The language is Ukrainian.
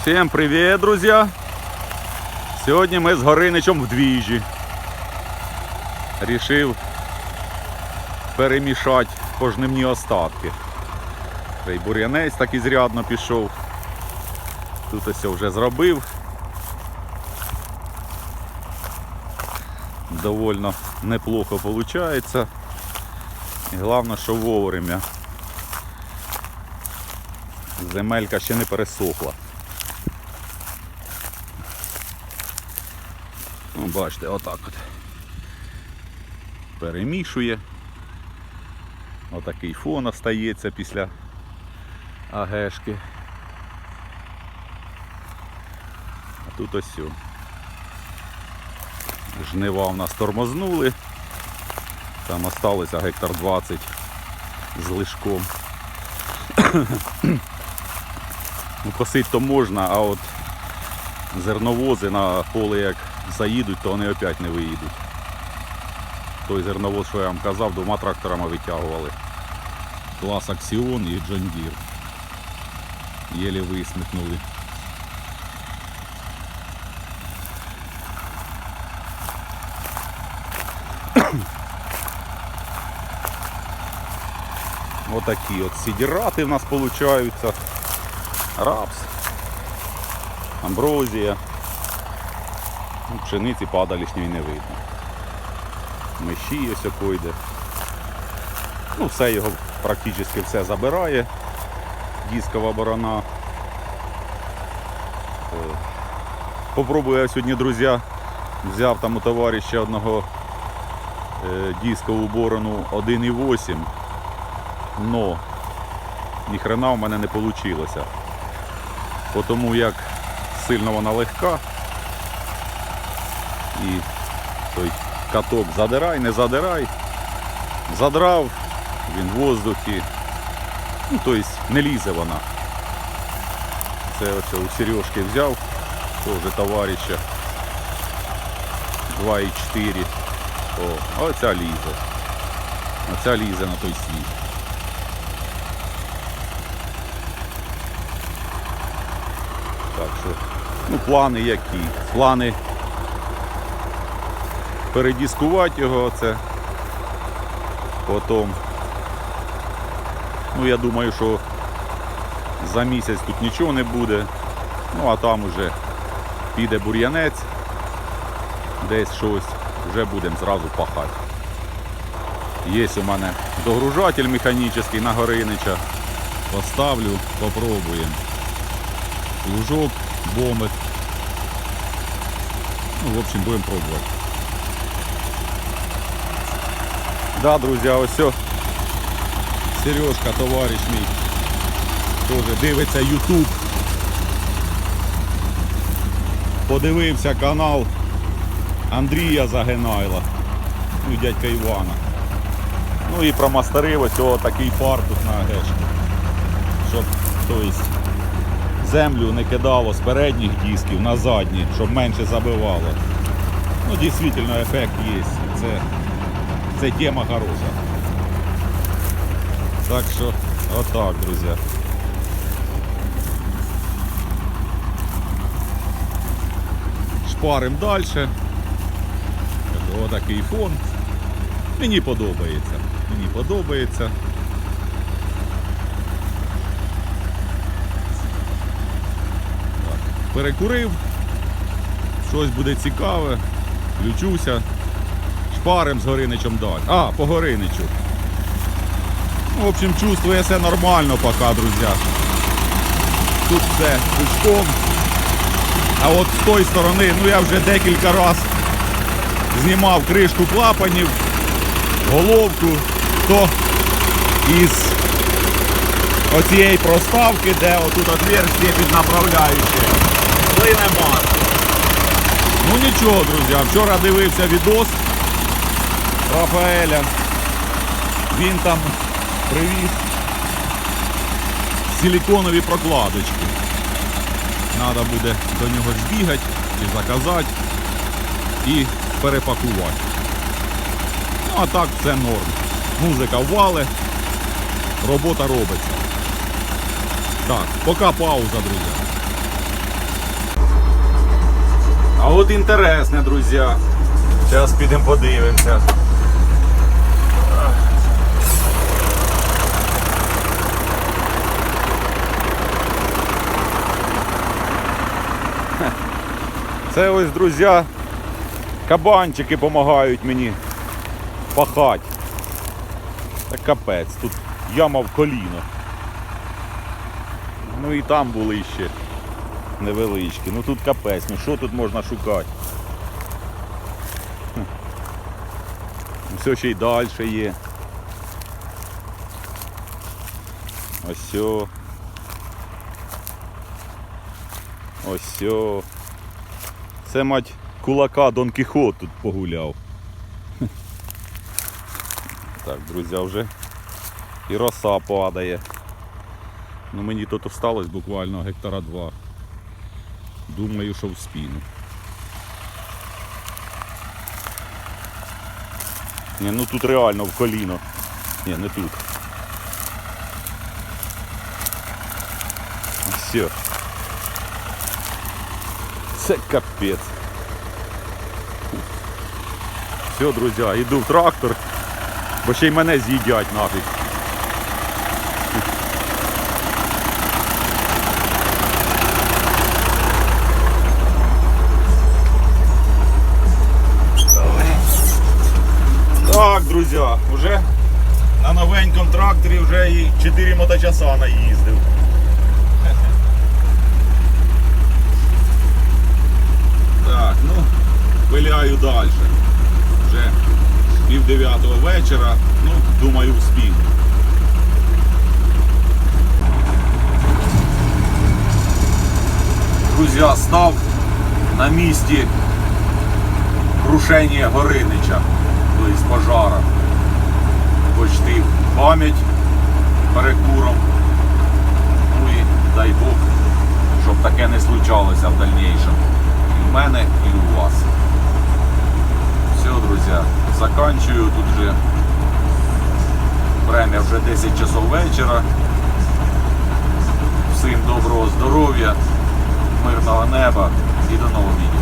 Всем привет, друзья! Сьогодні ми з Гориничем в двіжі. Рішив перемішати пожнивні остатки. Цей бур'янець так і зрядно пішов. Тут ось вже зробив. Довольно неплохо виходить. І головне, що вовремя. Земелька ще не пересохла. Бачите, отак от. Перемішує. Отакий фон остається після агешки. А тут ось. Жнива в нас тормознули. Там осталося гектар 20 з лишком. ну, косить то можна, а от зерновози на поле як заїдуть, то вони опять не виїдуть. Той зерновоз, що я вам казав, двома тракторами витягували. Клас Аксіон і Джон Дір. Єлі висмикнули. Отакі от сідірати в нас получаються. Рапс, амброзія. Пшениці падалішньої не видно. Мещі ось око йде. Ну, все його практично все забирає. Діскова борона. Е, Попробую я сьогодні, друзі, взяв там у товариша одного е, дискову борону 1,8. Но ніхрена в мене не вийшло. Тому як сильно вона легка. І той каток задирай, не задирай. Задрав, він в воздухі. Ну, тобто не лізе вона. Це ось у Сережки взяв, теж товариша. 2,4. О, оця лізе. Оця лізе на той світ. Так що, ну, плани які? Плани передіскувати його це. Потім. Ну я думаю, що за місяць тут нічого не буде. Ну а там уже піде бур'янець, десь щось, вже будемо зразу пахати. Є у мене догружатель механічний на Горинича. Поставлю, попробуємо. Лужок, бомбик. Ну, в общем, будемо пробувати. Да, друзья, ось все. Сережка, товариш мій, теж дивиться YouTube. Подивився канал Андрія Загинайла, ну, дядька Івана. Ну і промастерив ось о, такий фартух на гешки. Щоб тобто, землю не кидало з передніх дисків на задні, щоб менше забивало. Ну, дійсно, ефект є. Це це тема хороша. Так що, отак, друзі. Шпарим далі. Отакий фон. Мені подобається. Мені подобається. Так. Перекурив. Щось буде цікаве. Включуся шпарим з Гориничем далі. А, по Гориничу. Ну, В общем, чувствує все нормально поки, друзі. Тут все пучком. А от з тої сторони, ну я вже декілька разів знімав кришку клапанів, головку, то із оцієї проставки, де отут отверстие під направляюче. Масло. Ну нічого, друзі, вчора дивився відос Рафаеля. Він там привіз силиконові прокладочки. Треба буде до нього збігати чи заказати і перепакувати. Ну а так все норм. Музика ввали, робота робиться. Так, поки пауза, друзі. А от інтересне, друзі. Зараз підемо подивимося. Це ось, друзі, кабанчики допомагають мені пахати. Та капець, тут яма в коліно. Ну і там були ще невеличкі. Ну тут капець, ну що тут можна шукати? Хм. Все ще й далі є. Ось. Ось. Це мать кулака Дон Кіхот тут погуляв. Так, друзі, вже і роса падає. Ну мені тут осталось буквально гектара два. Думаю, що в спину. Ні, ну тут реально в коліно. Ні, не тут. Все. Це капець. Все, друзі, йду в трактор, бо ще й мене з'їдять нафіг. Так, друзі, вже на новенькому тракторі вже і 4 моточаса наїздив. Так, ну, пиляю далі. Вже пів дев'ятого вечора, ну, думаю, вспів. Друзі, став на місці крушення Горинича, тобто пожара. Почти пам'ять перекуром. Ну і дай Бог, щоб таке не случалося в дальнейшем. Мене, і у вас. Все, друзі, заканчую. Тут вже время вже 10 часов вечора. Всім доброго здоров'я, мирного неба і до нового відео.